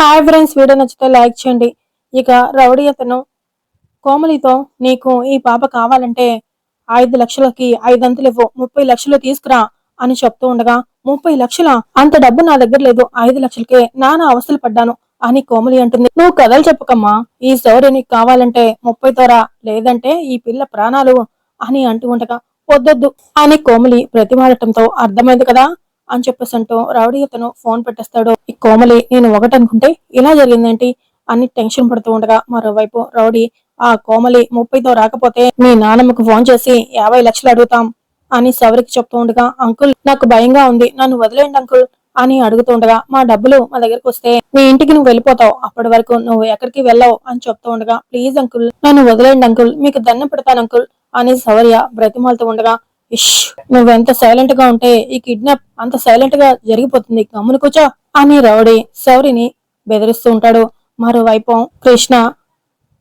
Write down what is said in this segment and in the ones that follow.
Hi friends video నచ్చితే like చేయండి. ఇక రౌడీ అతను కోమలితో నీకు ఈ పాప కావాలంటే ఐదు లక్షలకి ఐదంతలు ఇవ్వు ముప్పై లక్షలు తీసుకురా అని చెప్తూ ఉండగా ముప్పై లక్షల? అంత డబ్బు నా దగ్గర లేదు ఐదు లక్షలకే నానా అవస్థలు పడ్డాను అని కోమలి అంటుంది. నువ్వు కథలు చెప్పకమ్మా ఈ సౌర్య నీకు కావాలంటే ముప్పై తోరా లేదంటే ఈ పిల్ల ప్రాణాలు అని అంటూ ఉండగా వద్దొద్దు అని కోమలి ప్రతిమాడటంతో అర్థమైంది కదా. అని చెప్పేసి అంటూ రౌడీ అతను ఫోన్ పెట్టేస్తాడు. ఈ కోమలి నేను ఒకటి అనుకుంటే ఇలా జరిగిందేంటి? అని టెన్షన్ పడుతూ ఉండగా మరోవైపు రౌడీ ఆ కోమలి ముప్పైతో రాకపోతే మీ నాన్నమ్మకు ఫోన్ చేసి యాభై లక్షలు అడుగుతాం అని సవరికి చెప్తూ ఉండగా అంకుల్ నాకు భయంగా ఉంది నన్ను వదిలేయండి అంకుల్ అని అడుగుతూ ఉండగా మా డబ్బులు మా దగ్గరకు వస్తే మీ ఇంటికి నువ్వు వెళ్ళిపోతావు అప్పటి వరకు నువ్వు ఎక్కడికి వెళ్ళావు అని చెప్తూ ఉండగా ప్లీజ్ అంకుల్ నన్ను వదిలేయండి అంకుల్ మీకు దండం పెడతాను అంకుల్ అని సౌర్య బ్రతిమాలుతూ ఉండగా ఇష్ నువ్వెంత సైలెంట్గా ఉంటే ఈ కిడ్నాప్ అంత సైలెంట్గా జరిగిపోతుంది. గమ్ముని కూర్చో అని రౌడీ శౌరిని బెదిరిస్తూ ఉంటాడు. మరోవైపు కృష్ణ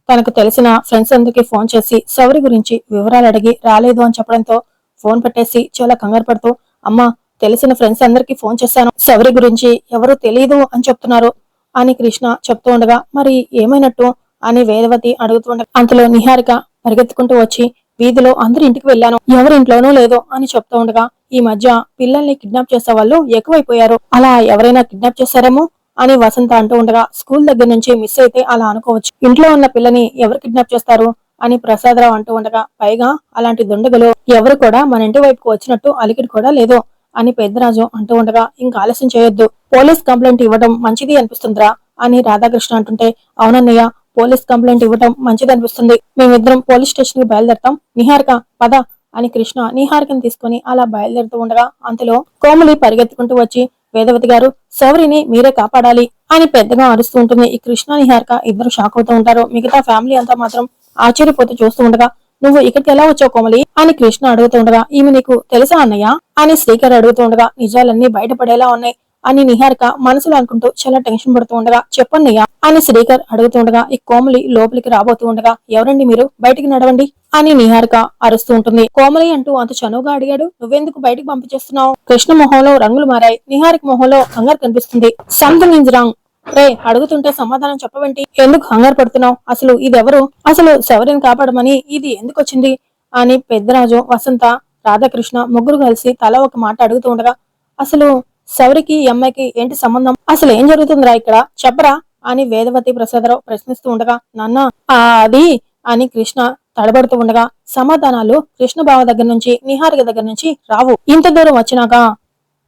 తనకు తెలిసిన ఫ్రెండ్స్ అందరికి ఫోన్ చేసి శౌరి గురించి వివరాలు అడిగి రాలేదు అని చెప్పడంతో ఫోన్ పెట్టేసి చాలా కంగారు పడుతూ అమ్మా తెలిసిన ఫ్రెండ్స్ అందరికి ఫోన్ చేశాను. శౌరి గురించి ఎవరు తెలియదు అని చెప్తున్నారు. అని కృష్ణ చెప్తూ ఉండగా మరి ఏమైనట్టు? అని వేదవతి అడుగుతూ ఉండగా అంతలో నిహారిక పరిగెత్తుకుంటూ వచ్చి వీధిలో అందరి ఇంటికి వెళ్ళాను. ఎవరింట్లోనూ ఇంట్లోనూ లేదు అని చెప్తూ ఉండగా ఈ మధ్య పిల్లల్ని కిడ్నాప్ చేసే వాళ్ళు ఎక్కువైపోయారు. అలా ఎవరైనా కిడ్నాప్ చేశారేమో అని వసంత అంటూ ఉండగా స్కూల్ దగ్గర నుంచి మిస్ అయితే అలా అనుకోవచ్చు. ఇంట్లో ఉన్న పిల్లని ఎవరు కిడ్నాప్ చేస్తారు అని ప్రసాదరావు అంటూ ఉండగా పైగా అలాంటి దుండగులు ఎవరు కూడా మన ఇంటి వైపుకు వచ్చినట్టు అలికిడి కూడా లేదు అని పెద్దరాజు అంటూ ఉండగా ఇంకా ఆలస్యం చేయొద్దు. పోలీస్ కంప్లైంట్ ఇవ్వడం మంచిది అనిపిస్తుందిరా అని రాధాకృష్ణ అంటుంటే అవునన్నయ్య పోలీస్ కంప్లైంట్ ఇవ్వటం మంచిది అనిపిస్తుంది మేమిద్దరం పోలీస్ స్టేషన్కి బయలుదేరతాం. నిహారిక పద అని కృష్ణ నిహారికని తీసుకుని అలా బయలుదేరుతూ ఉండగా అంతలో కోమలి పరిగెత్తుకుంటూ వచ్చి వేదవతి గారు సౌరిని మీరే కాపాడాలి అని పెద్దగా అరుస్తూ ఉంటుంది. ఈ కృష్ణ నిహారిక ఇద్దరు షాక్ అవుతూ ఉంటారు. మిగతా ఫ్యామిలీ అంతా మాత్రం ఆశ్చర్యపోతూ చూస్తూ ఉండగా నువ్వు ఇక్కడికి ఎలా వచ్చావు కోమలి? అని కృష్ణ అడుగుతూ ఉండగా ఈమె నీకు తెలుసా అన్నయ్య? అని శ్రీకర్ అడుగుతూ ఉండగా నిజాలన్నీ బయటపడేలా ఉన్నాయి. అని నిహారిక మనసులో అనుకుంటూ చాలా టెన్షన్ పడుతూ ఉండగా చెప్పన్నయ్యా అని శ్రీకర్ అడుగుతూ ఉండగా ఈ కోమలి లోపలికి రాబోతూ ఉండగా ఎవరండి మీరు? బయటికి నడవండి అని నిహారిక అరుస్తూ ఉంటుంది. కోమలి అంటూ అంత చనువుగా అడిగాడు నువ్వెందుకు బయటికి పంపించేస్తున్నావు? కృష్ణ మొహంలో రంగులు మారాయి నిహారిక మొహంలో కంగారు కనిపిస్తుంది. Something is wrong. రే అడుగుతుంటే సమాధానం చెప్పవేంటి. ఎందుకు కంగారు పడుతున్నావు? అసలు ఇది ఎవరు అసలు శవరిని కాపాడమని ఇది ఎందుకు వచ్చింది? అని పెద్దరాజు వసంత రాధాకృష్ణ ముగ్గురు కలిసి తల ఒక మాట అడుగుతూ ఉండగా అసలు శౌరికి ఈ అమ్మాయికి ఏంటి సంబంధం? అసలు ఏం జరుగుతుందిరా ఇక్కడ? చెప్పరా? అని వేదవతి ప్రసాదరావు ప్రశ్నిస్తూ ఉండగా నాన్న అది అని కృష్ణ తడబడుతూ ఉండగా సమాధానాలు కృష్ణ బావ దగ్గర నుంచి నిహారిక దగ్గర నుంచి రావు. ఇంత దూరం వచ్చినాక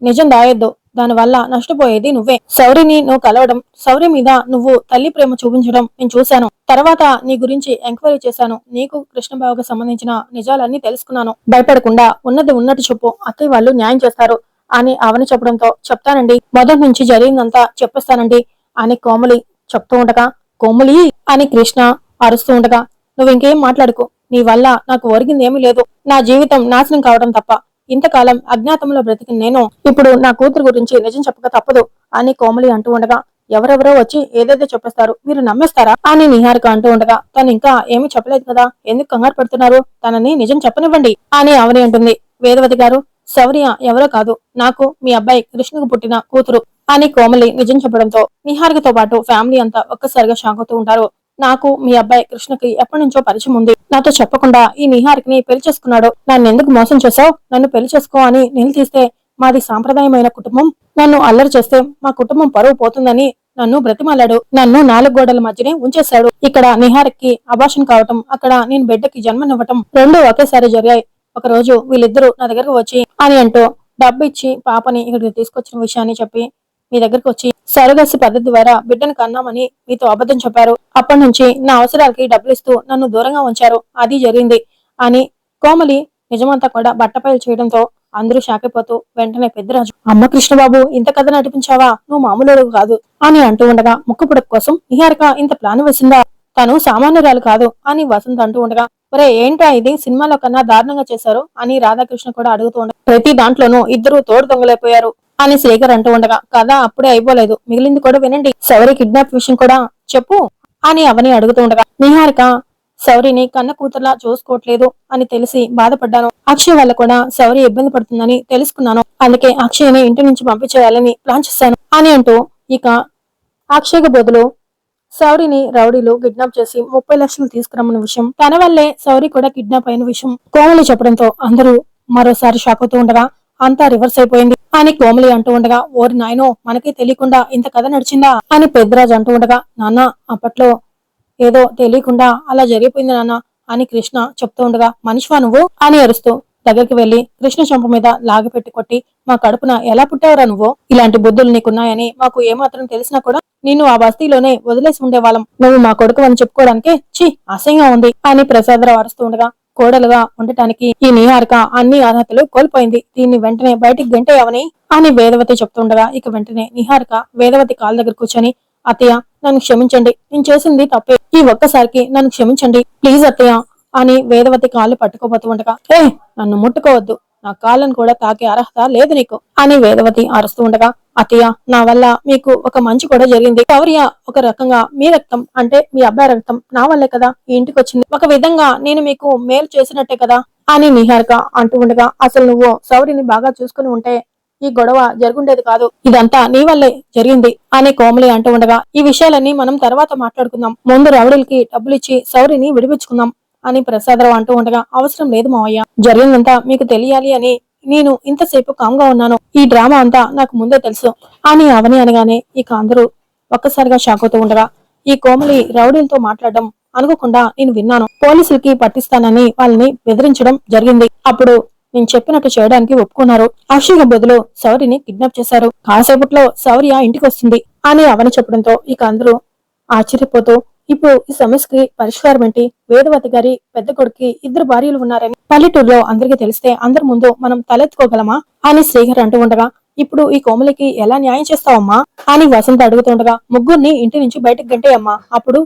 నిజం దాయొద్దు. దానివల్ల నష్టపోయేది నువ్వే. శౌరిని నువ్వు కలవడం శౌరి మీద నువ్వు తల్లి ప్రేమ చూపించడం నేను చూశాను. తర్వాత నీ గురించి ఎంక్వైరీ చేశాను. నీకు కృష్ణబాబుకి సంబంధించిన నిజాలన్నీ తెలుసుకున్నాను. భయపడకుండా ఉన్నది ఉన్నట్టు చెప్పు. అత్తయ్య వాళ్ళు న్యాయం చేస్తారు. అని అవని చెప్పడంతో చెప్తానండి. మొదటి నుంచి జరిగిందంతా చెప్పేస్తానండి అని కోమలి చెప్తూ ఉండగా కోమలి అని కృష్ణ అరుస్తూ ఉండగా నువ్వు ఇంకేం మాట్లాడుకో. నీ వల్ల నాకు ఒరిగింది ఏమీ లేదు. నా జీవితం నాశనం కావడం తప్ప ఇంతకాలం అజ్ఞాతంలో బ్రతికిన నేను ఇప్పుడు నా కూతురు గురించి నిజం చెప్పక తప్పదు అని కోమలి అంటూ ఉండగా ఎవరెవరో వచ్చి ఏదేదో చెప్పేస్తారు. మీరు నమ్మేస్తారా? అని నిహారిక అంటూ ఉండగా తను ఇంకా ఏమీ చెప్పలేదు కదా. ఎందుకు కంగారు పెడుతున్నారు? తనని నిజం చెప్పనివ్వండి అని అవని అంటుంది. వేదవతి గారు శౌర్య ఎవరో కాదు. నాకు మీ అబ్బాయి కృష్ణకు పుట్టిన కూతురు అని కోమలి నిజం చెప్పడంతో నిహారికతో పాటు ఫ్యామిలీ అంతా ఒక్కసారిగా షాక్ అవుతూ ఉంటారు. నాకు మీ అబ్బాయి కృష్ణకి ఎప్పటి నుంచో పరిచయం ఉంది. నాతో చెప్పకుండా ఈ నిహారికని పెళ్ళి చేసుకున్నాడు. నన్ను ఎందుకు మోసం చేశావు? నన్ను పెళ్ళి చేసుకో అని నిలదీస్తే మాది సాంప్రదాయమైన కుటుంబం. నన్ను అల్లరి చేస్తే మా కుటుంబం పరువు పోతుందని నన్ను బ్రతిమాలాడు. నన్ను నాలుగు గోడల మధ్యనే ఉంచేశాడు. ఇక్కడ నిహారిక్కి అభాషణ కావటం అక్కడ నేను బిడ్డకి జన్మనివ్వటం రెండు ఒకేసారి జరిగాయి. ఒక రోజు వీళ్ళిద్దరూ నా దగ్గరకు వచ్చి అని అంటూ డబ్బు ఇచ్చి పాపని ఇక్కడికి తీసుకొచ్చిన విషయాన్ని చెప్పి మీ దగ్గరకు వచ్చి సరగసి పద్ధతి ద్వారా బిడ్డను కన్నామని మీతో అబద్ధం చెప్పారు. అప్పటి నుంచి నా అవసరాలకి డబ్బులు ఇస్తూ నన్ను దూరంగా ఉంచారు. అది జరిగింది అని కోమలి నిజమంతా కూడా బట్టపైలు చేయడంతో అందరూ షాకైపోతూ వెంటనే పెద్దరాజు అమ్మ కృష్ణబాబు ఇంత కథ నడిపించావా? నువ్వు మామూలు కాదు అని అంటూ ఉండగా ముక్కు పుడక కోసం నిహారిక ఇంత ప్లాన్ వేసిందా? తను సామాన్యురాలు కాదు అని వసంత్ అంటూ ఉండగా ఒరే ఏంట్రా ఇది? సినిమాలో కన్నా దారుణంగా చేశారు? అని రాధాకృష్ణ కూడా అడుగుతూ ఉండగా ప్రతి దాంట్లోనూ ఇద్దరు తోడు దొంగలైపోయారు అని శ్రీకర్ అంటూ ఉండగా కథ అప్పుడే అయిపోలేదు. మిగిలింది కూడా వినండి. శౌరి కిడ్నాప్ విషయం కూడా చెప్పు అని అవని అడుగుతూ ఉండగా నిహారిక శౌరిని కన్న కూతుర్లా చూసుకోవట్లేదు అని తెలిసి బాధపడ్డాను. అక్షయ్ వల్ల కూడా శౌరి ఇబ్బంది పడుతుందని తెలుసుకున్నాను. అందుకే అక్షయ్ని ఇంటి నుంచి పంపించేయాలని ప్లాన్ చేశాను అని అంటూ ఇక అక్షయ్కి బదులు సౌరిని రౌడీలు కిడ్నాప్ చేసి ముప్పై లక్షలు తీసుకురమ్మన్న విషయం. తన వల్లే సౌరి కూడా కిడ్నాప్ అయిన విషయం కోమలి చెప్పడంతో అందరూ మరోసారి షాక్ అవుతూ ఉండగా అంతా రివర్స్ అయిపోయింది అని కోమలి అంటూ ఉండగా ఓరి నాయనో మనకే తెలియకుండా ఇంత కథ నడిచిందా అని పెద్దరాజు అంటూ ఉండగా నాన్న అప్పట్లో ఏదో తెలియకుండా అలా జరిగిపోయింది నాన్న అని కృష్ణ చెప్తూ ఉండగా మనిషివా నువ్వు అని అరుస్తూ దగ్గరికి వెళ్ళి కృష్ణ చెంప మీద లాగపెట్టి కొట్టి మా కడుపున ఎలా పుట్టావురా నువ్వు? ఇలాంటి బుద్ధులు నీకున్నాయని మాకు ఏమాత్రం తెలిసినా కూడా నిన్ను ఆ బస్తీలోనే వదిలేసి ఉండేవాళ్ళం. నువ్వు మా కొడుకు అని చెప్పుకోవడానికి ఛీ అసహ్యంగా ఉంది. అని ప్రసాదరావు అరుస్తూ ఉండగా కోడలుగా ఉండటానికి ఈ నిహారిక అన్ని అర్హతలు కోల్పోయింది. దీన్ని వెంటనే బయటికి గంటేయవని అని వేదవతి చెప్తుండగా ఇక వెంటనే నిహారిక వేదవతి కాళ్ళ దగ్గర కూర్చొని అత్తయ్య నన్ను క్షమించండి. నేను చేసింది తప్పే. ఈ ఒక్కసారికి నన్ను క్షమించండి. ప్లీజ్ అత్తయ్య అని వేదవతి కాళ్ళు పట్టుకోబోతూ ఉండగా ఏ నన్ను ముట్టుకోవద్దు. నా కాళ్ళను కూడా తాకే అర్హత లేదు నీకు. అని వేదవతి అరుస్తూ ఉండగా అత్తయ్య నా వల్ల మీకు ఒక మంచి కూడా జరిగింది. గౌరియ ఒక రకంగా మీ రక్తం అంటే మీ అబ్బాయి రక్తం నా వల్లే కదా ఈ ఇంటికి వచ్చింది. ఒక విధంగా నేను మీకు మేలు చేసినట్టే కదా అని నిహారిక అంటూ ఉండగా అసలు నువ్వు సౌరిని బాగా చూసుకుని ఉంటే ఈ గొడవ జరుగుండేది కాదు. ఇదంతా నీ వల్లే జరిగింది అని కోమలి అంటూ ఉండగా ఈ విషయాలన్నీ మనం తర్వాత మాట్లాడుకుందాం. ముందు రౌడీలకి డబ్బులు ఇచ్చి సౌరిని విడిపించుకుందాం. అని ప్రసాదరావు అంటూ ఉండగా అవసరం లేదు మావయ్య. జరిగిందంతా మీకు తెలియాలి అని నేను ఇంతసేపు కామ్గా ఉన్నాను. ఈ డ్రామా అంతా నాకు ముందే తెలుసు. అని అవని అనగానే ఇక అందరూ ఒక్కసారిగా షాక్ అవుతూ ఉండగా ఈ కోమలి రౌడీలతో మాట్లాడడం అనుకోకుండా నేను విన్నాను. పోలీసులకి పట్టిస్తానని వాళ్ళని బెదిరించడం జరిగింది. అప్పుడు నేను చెప్పినట్టు చేయడానికి ఒప్పుకున్నారు. అక్షయ్కి బదులు సౌరిని కిడ్నాప్ చేశారు. కాసేపట్లో శౌర్య ఇంటికి వస్తుంది అని అవని చెప్పడంతో ఇక అందరూ ఆశ్చర్యపోతూ ఇప్పుడు ఈ సమస్యకి పరిష్కారం ఏంటి? వేదవతి గారి పెద్ద కొడుకు ఇద్దరు భార్యలు ఉన్నారని పల్లెటూరులో అందరికీ తెలిస్తే అందరి ముందు మనం తలెత్తుకోగలమా అని శ్రీహర్ అంటూ ఉండగా ఇప్పుడు ఈ కోమలికి ఎలా న్యాయం చేస్తావమ్మా? అని వసంత అడుగుతుండగా ముగ్గురిని ఇంటి నుంచి బయటకు గంటేయమ్మా అప్పుడు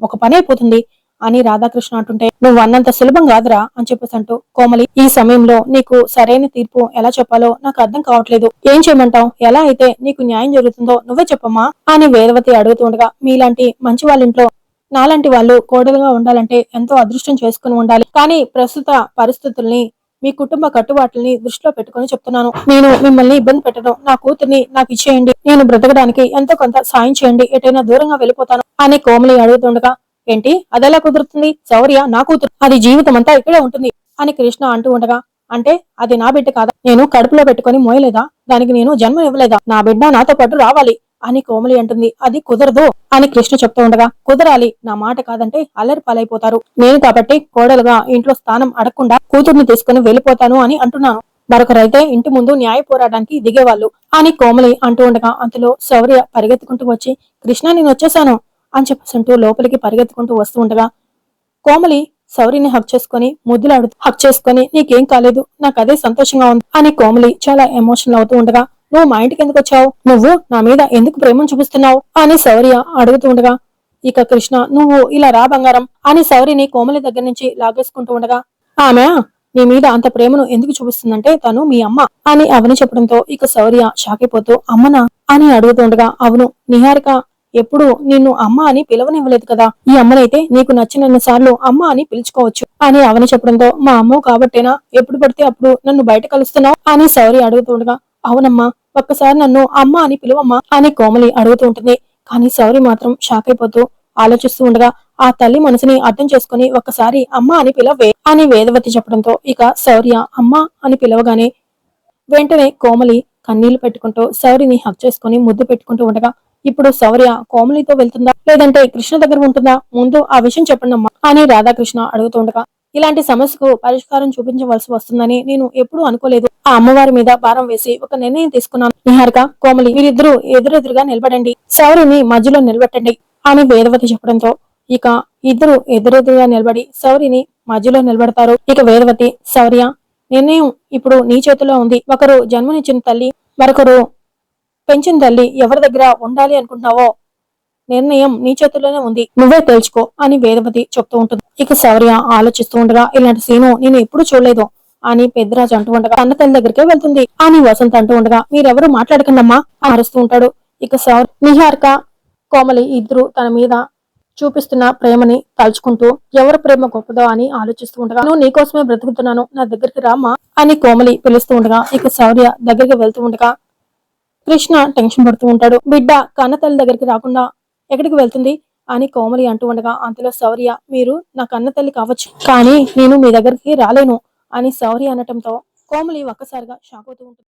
ఒక పని అయిపోతుంది అని రాధాకృష్ణ అంటుంటే నువ్వు అన్నంత సులభం కాదురా అని చెప్పేసి అంటూ కోమలి ఈ సమయంలో నీకు సరైన తీర్పు ఎలా చెప్పాలో నాకు అర్థం కావట్లేదు. ఏం చేయమంటావు? ఎలా అయితే నీకు న్యాయం జరుగుతుందో నువ్వే చెప్పమ్మా అని వేదవతి అడుగుతుండగా మీలాంటి మంచి వాళ్ళ ఇంట్లో నాలాంటి వాళ్ళు కోడలుగా ఉండాలంటే ఎంతో అదృష్టం చేసుకుని ఉండాలి. కానీ ప్రస్తుత పరిస్థితుల్ని మీ కుటుంబ కట్టుబాట్లని దృష్టిలో పెట్టుకుని చెప్తున్నాను. నేను మిమ్మల్ని ఇబ్బంది పెట్టడం నా కూతుర్ని నాకు ఇచ్చేయండి. నేను బ్రతకడానికి ఎంతో కొంత సాయం చేయండి. ఎటైనా దూరంగా వెళ్ళిపోతాను అని కోమలి అడుగుతుండగా ఏంటి? అదెలా కుదురుతుంది? శౌర్య నా కూతురు. అది జీవితం అంతా ఇక్కడే ఉంటుంది అని కృష్ణ అంటూ ఉండగా అంటే అది నా బిడ్డ కాదా? నేను కడుపులో పెట్టుకొని మోయలేదా? దానికి నేను జన్మ ఇవ్వలేదా నా బిడ్డ నాతో పాటు రావాలి. అని కోమలి అంటుంది. అది కుదరదు అని కృష్ణ చెప్తూ ఉండగా కుదరాలి. నా మాట కాదంటే అల్లరి పాలైపోతారు. నేను కాబట్టి కోడలుగా ఇంట్లో స్థానం అడగకుండా కూతుర్ని తీసుకుని వెళ్ళిపోతాను అని అంటున్నాను. మరొకరైతే ఇంటి ముందు న్యాయ పోరాటానికి దిగేవాళ్ళు అని కోమలి అంటూ ఉండగా అంతలో శౌర్య పరిగెత్తుకుంటూ వచ్చి కృష్ణ నేను వచ్చేసాను అని చెప్పేసి లోపలికి పరిగెత్తుకుంటూ వస్తూ ఉండగా కోమలి శౌరిని హక్ చేసుకుని ముద్దులాడు హక్ చేసుకుని నీకేం కాలేదు. నాకు అదే సంతోషంగా ఉంది అని కోమలి చాలా ఎమోషనల్ అవుతూ ఉండగా నువ్వు మా ఇంటికి ఎందుకు వచ్చావు? నువ్వు నా మీద ఎందుకు ప్రేమను చూపిస్తున్నావు? అని శౌర్య అడుగుతూ ఉండగా ఇక కృష్ణ నువ్వు ఇలా రా బంగారం అని శౌరిని కోమలి దగ్గర నుంచి లాగేసుకుంటూ ఉండగా ఆమె నీ మీద అంత ప్రేమను ఎందుకు చూపిస్తుందంటే తను మీ అమ్మ అని అవని చెప్పడంతో ఇక శౌర్య షాక్ అయిపోతూ అమ్మనా? అని అడుగుతుండగా అవును నిహారిక ఎప్పుడు నిన్ను అమ్మ అని పిలవనివ్వలేదు కదా? ఈ అమ్మనైతే నీకు నచ్చినన్ని సార్లు అమ్మ అని పిలుచుకోవచ్చు అని అవని చెప్పడంతో మా అమ్మ కాబట్టేనా? ఎప్పుడు పడితే అప్పుడు నన్ను బయట కలుస్తున్నావు? అని శౌర్య అడుగుతుండగా అవునమ్మా ఒక్కసారి నన్ను అమ్మ అని పిలువమ్మా అని కోమలి అడుగుతూ ఉంటుంది. కానీ శౌరి మాత్రం షాక్ అయిపోతూ ఆలోచిస్తూ ఉండగా ఆ తల్లి మనసుని అర్థం చేసుకుని ఒక్కసారి అమ్మ అని పిలవే అని వేదవతి చెప్పడంతో ఇక శౌర్య అమ్మ అని పిలవగానే వెంటనే కోమలి కన్నీళ్ళు పెట్టుకుంటూ శౌరిని హక్ చేసుకుని ముద్దు పెట్టుకుంటూ ఉండగా ఇప్పుడు శౌర్య కోమలితో వెళ్తుందా? లేదంటే కృష్ణ దగ్గర ఉంటుందా? ముందు ఆ విషయం చెప్పండి అమ్మా అని రాధాకృష్ణ అడుగుతుండగా ఇలాంటి సమస్యకు పరిష్కారం చూపించవలసి వస్తుందని నేను ఎప్పుడూ అనుకోలేదు. ఆ అమ్మవారి మీద భారం వేసి ఒక నిర్ణయం తీసుకున్నాను. నిహారిక కోమలి వీరిద్దరూ ఎదురెదురుగా నిలబడండి. శౌరిని మధ్యలో నిలబెట్టండి అని వేదవతి చెప్పడంతో ఇక ఇద్దరు ఎదురెదురుగా నిలబడి శౌరిని మధ్యలో నిలబడతారు. ఇక వేదవతి శౌర్య నిర్ణయం ఇప్పుడు నీ చేతిలో ఉంది. ఒకరు జన్మనిచ్చిన తల్లి మరొకరు పెంచిన తల్లి. ఎవరి దగ్గర ఉండాలి అనుకుంటున్నావో? నిర్ణయం నీ చేతుల్లోనే ఉంది. నువ్వే తేల్చుకో అని వేదవతి చెప్తూ ఉంటుంది. ఇక శౌర్య ఆలోచిస్తూ ఉండగా ఇలాంటి సీను నేను ఎప్పుడు చూడలేదు. అని పెద్దరాజు అంటూ ఉండగా అన్న తల్లి దగ్గరికే వెళ్తుంది. అని వసంత్ అంటూ ఉండగా మీరెవరు మాట్లాడకండమ్మా అని అరుస్తూ ఉంటాడు. ఇక శౌర్య నిహారిక కోమలి ఇద్దరు తన మీద చూపిస్తున్న ప్రేమని తలుచుకుంటూ ఎవరు ప్రేమ గొప్పదో అని ఆలోచిస్తూ ఉండగా నువ్వు నీకోసమే బ్రతుకుతున్నాను నా దగ్గరికి రామా అని కోమలి పిలుస్తూ ఉండగా ఇక శౌర్య దగ్గరికి వెళ్తూ ఉండగా కృష్ణ టెన్షన్ పడుతూ ఉంటాడు. బిడ్డ కన్నతల్లి దగ్గరికి రాకుండా ఎక్కడికి వెళ్తుంది? అని కోమలి అంటూ ఉండగా అంతలో శౌర్య మీరు నా కన్న తల్లి కావచ్చు కానీ నేను మీ దగ్గరికి రాలేను. అని సౌరి అనటంతో కోమలి ఒక్కసారిగా షాక్ అవుతూ ఉంటుంది.